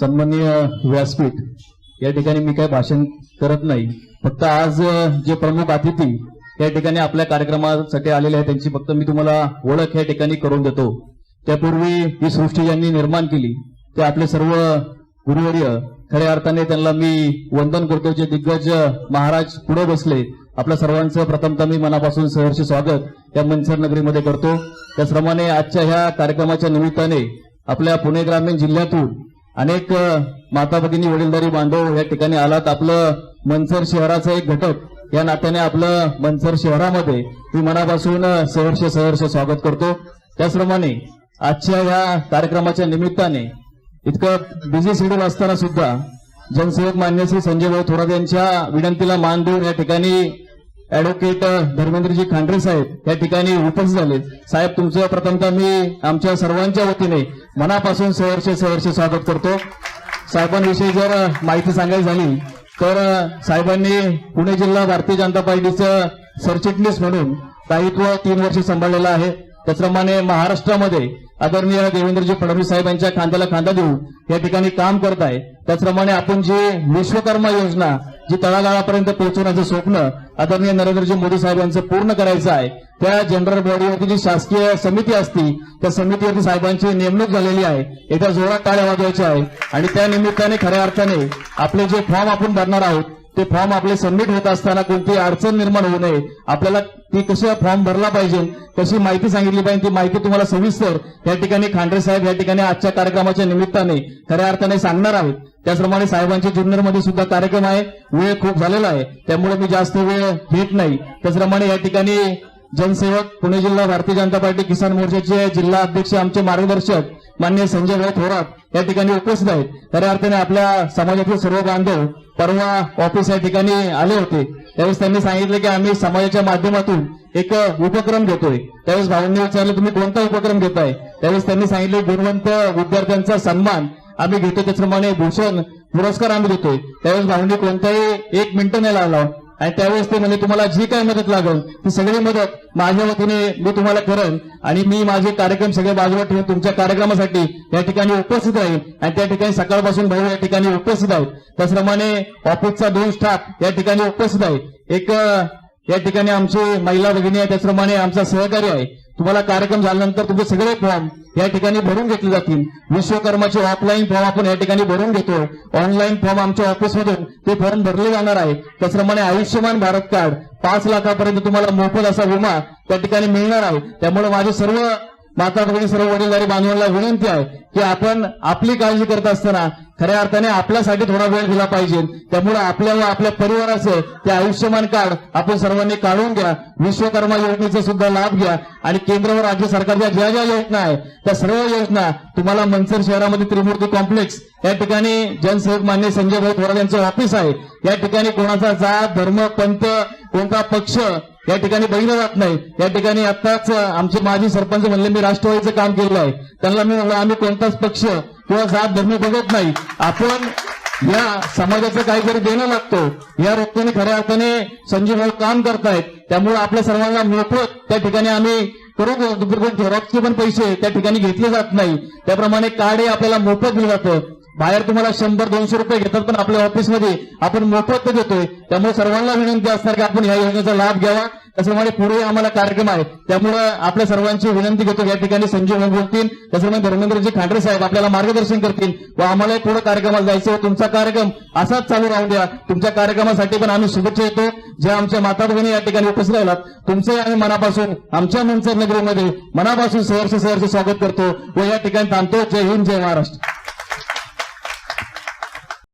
सन्माननीय व्यासपीठ या ठिकाणी मी काही भाषण करत नाही. फक्त आज जे प्रमुख अतिथी या ठिकाणी आपल्या कार्यक्रमासाठी आलेले आहेत त्यांची फक्त मी तुम्हाला ओळख या ठिकाणी करून देतो. त्यापूर्वी ही सृष्टी ज्यांनी निर्माण केली ते आपले सर्व गुरुवर्य खऱ्या अर्थाने त्यांना मी वंदन करतो. जे दिग्गज महाराज पुढे बसले आपल्या सर्वांचं प्रथमतः मी मनापासून सहर्ष स्वागत या मनसर नगरीमध्ये करतो. त्याचप्रमाणे आजच्या ह्या कार्यक्रमाच्या निमित्ताने आपल्या पुणे ग्रामीण जिल्ह्यातून अनेक माता भगिनी वडीलधारी बांधव या ठिकाणी आलात. आपलं मनसर शहराचा एक घटक या नात्याने आपलं मनसर शहरामध्ये मी मनापासून सहर्ष सहर्ष स्वागत करतो. त्याचप्रमाणे आजच्या या कार्यक्रमाच्या निमित्ताने इतकं बिझी शेड्यूल असताना सुद्धा जनसेवक मान्य श्री संजय भाऊ थोरात यांच्या विनंतीला मान देऊन या ठिकाणी ऍडव्होकेट uh, धर्मेंद्रजी खांडरे साहेब या ठिकाणी उपस्थित झाले. साहेब तुमचं प्रथमतः मी आमच्या सर्वांच्या वतीने मनापासून सहर्ष सहर्ष स्वागत करतो. साहेबांविषयी जर uh, माहिती सांगायची झाली तर uh, साहेबांनी पुणे जिल्हा भारतीय जनता पार्टीचं सरचिटणीस म्हणून दायित्व तीन वर्ष सांभाळलेलं आहे. त्याचप्रमाणे महाराष्ट्रामध्ये आदरणीय देवेंद्रजी फडणवीस साहेब यांच्या खांद्याला खांदा देऊन या ठिकाणी काम करत आहे. त्याचप्रमाणे आपण जी विश्वकर्मा योजना जी तळागाळापर्यंत पोहोचवण्याचं स्वप्न आदरणीय नरेंद्रजी मोदी साहेबांचं पूर्ण करायचं आहे. त्या जनरल बॉडीवरती जी शासकीय समिती असती त्या समितीवरती साहेबांची नेमणूक झालेली आहे. एका जोरात टाळ्या वाजवायच्या आहे आणि त्या निमित्ताने खऱ्या अर्थाने आपले जे फॉर्म आपण भरणार आहोत ते फॉर्म आपले सबमिट होत असताना कोणती अडचण निर्माण होऊ नये. आपल्याला ती कशी फॉर्म भरला पाहिजे कशी माहिती सांगितली पाहिजे ती माहिती तुम्हाला सविस्तर या ठिकाणी खांडरे साहेब या ठिकाणी आजच्या कार्यक्रमाच्या निमित्ताने खऱ्या अर्थाने सांगणार आहेत. त्याचप्रमाणे साहेबांच्या जुन्नरमध्ये सुद्धा कार्यक्रम आहे. वेळ खूप झालेला आहे. त्यामुळे मी जास्त वेळ घेत नाही. त्याचप्रमाणे या ठिकाणी जनसेवक पुणे जिल्हा भारतीय जनता पार्टी किसान मोर्चाचे जिल्हा अध्यक्ष आमचे मार्गदर्शक मान्य संजय भाई थोरात या ठिकाणी उपस्थित आहेत. खऱ्या अर्थाने आपल्या समाजातील सर्व बांधव परवा ऑफिस या ठिकाणी आले होते. त्यावेळेस त्यांनी सांगितलं की आम्ही समाजाच्या माध्यमातून एक उपक्रम घेतोय. त्यावेळेस भाऊंनी विचारलं तुम्ही कोणता उपक्रम घेताय? त्यावेळेस त्यांनी सांगितले गुणवंत विद्यार्थ्यांचा सन्मान आम्ही घेतो. त्याचप्रमाणे भूषण पुरस्कार आम्ही देतोय. त्यावेळेस भाऊंनी कोणताही एक मिनिट नाही लावला. आणि त्यावेळेस ते म्हणजे तुम्हाला जी काय मदत लागेल ती सगळी मदत माझ्या वतीने मी तुम्हाला करेन आणि मी माझे कार्यक्रम सगळे बाजूला ठेवून तुमच्या कार्यक्रमासाठी या ठिकाणी उपस्थित राहील आणि त्या ठिकाणी सकाळपासून भाऊ या ठिकाणी उपस्थित आहेत. त्याचप्रमाणे ऑफिसचा दोन स्टाफ या ठिकाणी उपस्थित आहे एक या ठिकाणी आमची महिला भगिनी आहे त्याचप्रमाणे आमचा सहकारी आहे. तुम्हाला कार्यक्रम झाल्यानंतर तुमचे सगळे फॉर्म या ठिकाणी भरून घेतले जातील. विश्वकर्माचे ऑफलाईन फॉर्म आपण या ठिकाणी भरून घेतो ऑनलाईन फॉर्म आमच्या ऑफिसमधून ते फॉर्म भरले जाणार आहे. त्याचप्रमाणे आयुष्यमान भारत कार्ड पाच लाखापर्यंत तुम्हाला मोफत असा विमा त्या ठिकाणी मिळणार आहे. त्यामुळे माझे सर्व माता सर्व वडीलधारी बांधवांना विनंती आहे की आपण आपली काळजी करत असताना खऱ्या अर्थाने आपल्यासाठी थोडा वेळ दिला पाहिजे. त्यामुळे आपल्या व आपल्या परिवाराचं ते आयुष्यमान कार्ड आपण सर्वांनी काढून घ्या. विश्वकर्मा योजनेचा सुद्धा लाभ घ्या. आणि केंद्र व राज्य सरकारच्या ज्या ज्या योजना आहेत त्या सर्व योजना तुम्हाला मनसर शहरामध्ये त्रिमूर्ती कॉम्प्लेक्स या ठिकाणी जनसेवक मान्य संजय भाऊ थोरात यांचं ऑफिस आहे. या ठिकाणी कोणाचा जात धर्म पंथ कोणता पक्ष या ठिकाणी बघितलं जात नाही या ठिकाणी आताच आमचे माजी सरपंच म्हणले मी राष्ट्रवादीचं काम केलं आहे. त्यांना मी म्हणलं आम्ही कोणताच पक्ष किंवा जात धर्म बघत नाही. आपण या समाजाचं काहीतरी देणं लागतो. या वृत्तीने खऱ्या अर्थाने संजय भाऊ काम करतायत. त्यामुळे आपल्या सर्वांना मोफत त्या ठिकाणी आम्ही करू झेरॉक्सचे पण पैसे त्या ठिकाणी घेतले जात नाही. त्याप्रमाणे कार्ड हे आपल्याला मोफत दिलं जातं बाहेर तुम्हाला शंभर दोनशे रुपये घेतात पण आपल्या ऑफिसमध्ये आपण मोफत देतोय. त्यामुळे सर्वांना विनंती असणार की आपण या योजनेचा लाभ घ्यावा. त्याचप्रमाणे पुढे आम्हाला कार्यक्रम आहे. त्यामुळे आपल्या सर्वांची विनंती घेतो. या ठिकाणी संजय भाऊ बोलतील. त्याचप्रमाणे धर्मेंद्रजी खांडरे साहेब आपल्याला मार्गदर्शन करतील. व आम्हाला पुढे कार्यक्रमाला जायचं तुमचा कार्यक्रम असाच चालू राहू द्या. तुमच्या कार्यक्रमासाठी पण आम्ही शुभेच्छा येतो जे आमच्या माता भगिनी या ठिकाणी उपस्थित राहिलात तुमचे आम्ही मनापासून आमच्या मनसर नगरीमध्ये मनापासून सहर्ष सहर्ष स्वागत करतो. व या ठिकाणी थांबतो जय हिंद जय महाराष्ट्र.